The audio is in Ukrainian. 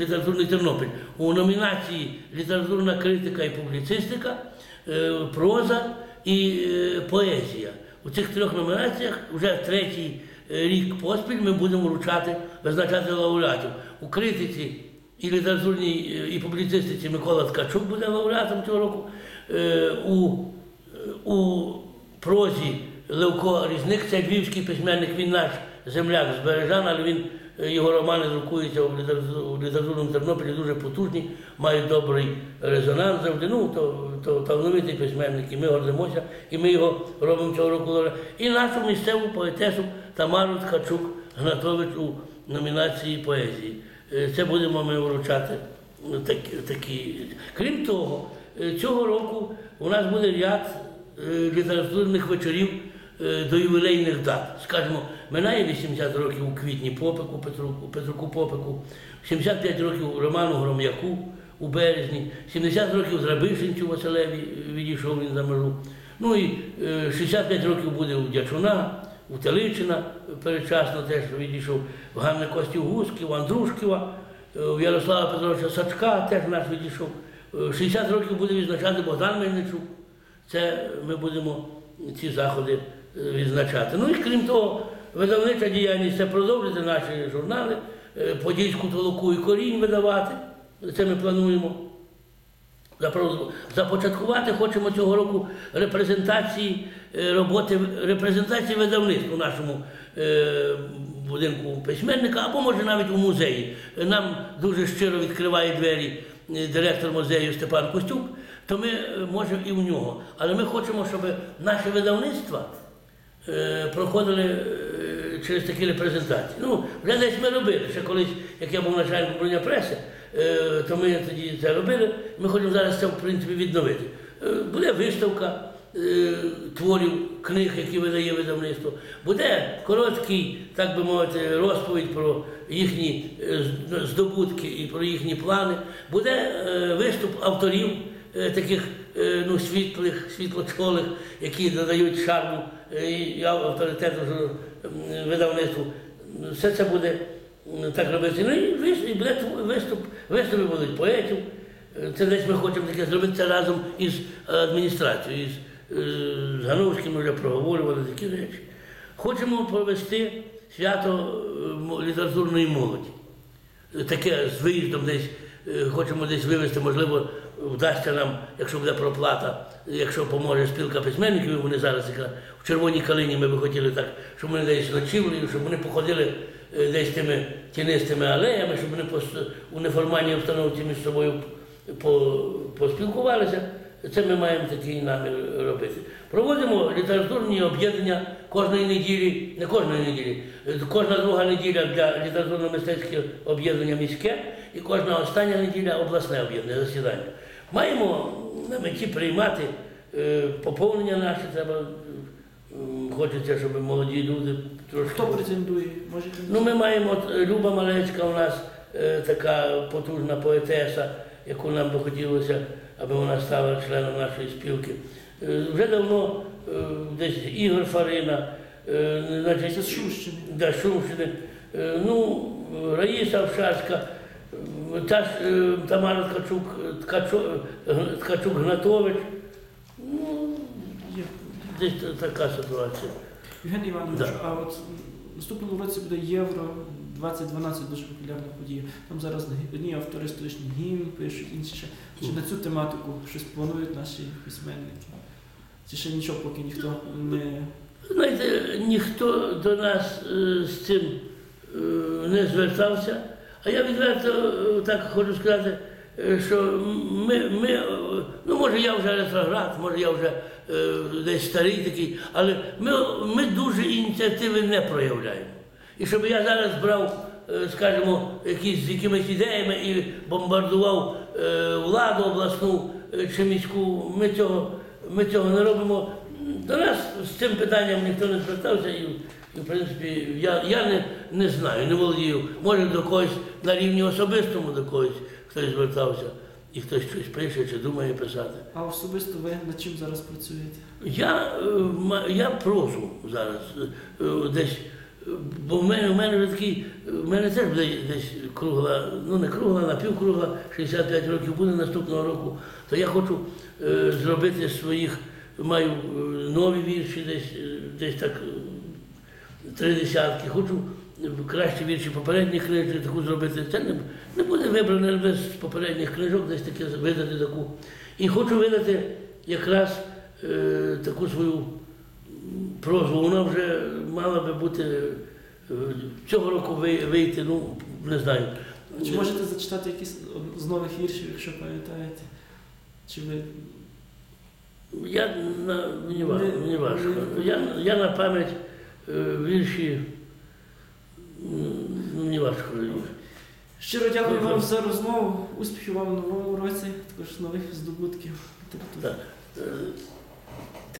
літературний Тернопіль у номінації літературна критика і публіцистика, е, проза і е, поезія. У цих трьох номінаціях вже третій е, рік поспіль ми будемо вручати, визначати лауреатів. У критиці і літературній і публіцистиці Микола Ткачук буде лауреатом цього року. У, у прозі Левко Різник, це львівський письменник, він наш земляк з Бережан, але він його романи друкуються в літературному Тернополі дуже потужні, мають добрий резонанс завжди. Ну, то, то талановитий письменник, і ми гордимося, і ми його робимо цього року. І нашу місцеву поетесу Тамару Ткачук Гнатович у номінації поезії. Е, Це будемо ми вручати е, такі. такі. Крім того, е, цього року у нас буде ряд е, літературних вечорів до ювілейних дат. Скажімо, минає 80 років у квітні Попику, Петруку, Петруку Попику, 75 років Роману Гром'яку у березні, 70 років Зрабишинцю Василеві відійшов він за межу. Ну і е, 65 років буде у Дячуна, у Теличина передчасно теж відійшов, в Ганни Костів Андрушківа, е, у Ярослава Петровича Сачка теж наш відійшов. Е, 60 років буде відзначати Богдан Мельничук. Це ми будемо ці заходи е, відзначати. Ну і крім того, видавнича діяльність це продовжити наші журнали, е, подільську толоку і корінь видавати. Це ми плануємо. Започаткувати хочемо цього року репрезентації е, роботи репрезентації видавництв у нашому е, будинку письменника, або може навіть у музеї. Нам дуже щиро відкриває двері директор музею Степан Костюк, то ми можемо і в нього. Але ми хочемо, щоб наші видавництва проходили е, через такі репрезентації. Ну, вже десь ми робили. Ще колись, як я був начальником управління преси, е, то ми тоді це робили. Ми хочемо зараз це в принципі відновити. Е, Буде виставка е, творів, книг, які видає видавництво. Буде короткий, так би мовити, розповідь про їхні е, здобутки і про їхні плани. Буде е, виступ авторів е, таких е, ну, світлих, світлочолих, які додають шарму е, і авторитету видавництву. Все це буде так робити. Ну і буде виступ, виступи будуть поетів. Е, Це десь ми хочемо таке зробити це разом із адміністрацією, із е, з Гановським вже проговорювали такі речі. Хочемо провести свято е, літературної молоді таке з виїздом десь е, хочемо десь вивезти, можливо, вдасться нам, якщо буде проплата, якщо поможе спілка письменників, вони зараз в червоній калині ми би хотіли так, щоб вони десь ночівлею, щоб вони походили е, десь тими тінистими алеями, щоб вони у неформальній обстановці між собою по- поспілкувалися. Це ми маємо такий намір робити. Проводимо літературні об'єднання кожної неділі, не кожної неділі, кожна друга неділя для літературно-мистецького об'єднання міське і кожна остання неділя обласне об'єднання засідання. Маємо на меті приймати е, поповнення наше, треба. Хочеться, щоб молоді люди трошки. Хто претендує? Можете Ну, ми маємо Люба Малецька у нас е, така потужна поетеса, яку нам би хотілося, аби вона стала членом нашої спілки. Е, вже давно е, десь Ігор Фарина, е, значить, Шумщини. Да, Шумщини. Ну, Раїса Овшарська, е, та Тамара Ткачук, Ткачук Гнатович. Ну, десь така ситуація. Євгеній Іванович, Да. а от наступному році буде Євро 2012, дуже популярна подія. Там зараз одні автори історичний гімн пишуть, інші ще. Чи на цю тематику щось планують наші письменники? Чи ще нічого поки ніхто не. Знаєте, ніхто до нас е, з цим е, не звертався. А я відверто е, так хочу сказати, що ми, ми ну може я вже ретроград, може я вже е, десь старий такий, але ми, ми дуже ініціативи не проявляємо. І щоб я зараз брав, е, скажімо, якісь з якимись ідеями і бомбардував е, владу обласну е, чи міську, ми цього, ми цього не робимо. До нас з цим питанням ніхто не звертався, і, в принципі, я, я не, не знаю, не володію. Може до когось на рівні особистому до когось хтось звертався, і хтось щось пише чи думає писати. А особисто ви над чим зараз працюєте? Я, я прозу зараз десь Бо в мене, в мене вже такий, в мене теж буде десь кругла, ну не кругла, напівкругла, 65 років буде наступного року. То я хочу е, зробити своїх, маю е, нові вірші, десь, е, десь так е, три десятки. Хочу кращі вірші попередніх книжок таку зробити. Це не, не буде вибране без попередніх книжок, десь таке видати таку. І хочу видати якраз е, таку свою прозу. Вона вже мала би бути е, цього року вийти, ну не знаю. Чи можете зачитати якісь з нових віршів, якщо пам'ятаєте? Чи ви Я на мені важко. Не- Мені важко. не- Я, я на пам'ять е, вірші. м, Мені важко. щиро дякую вам за розмову, успіхів вам в новому році, також нових здобутків. Так. Е,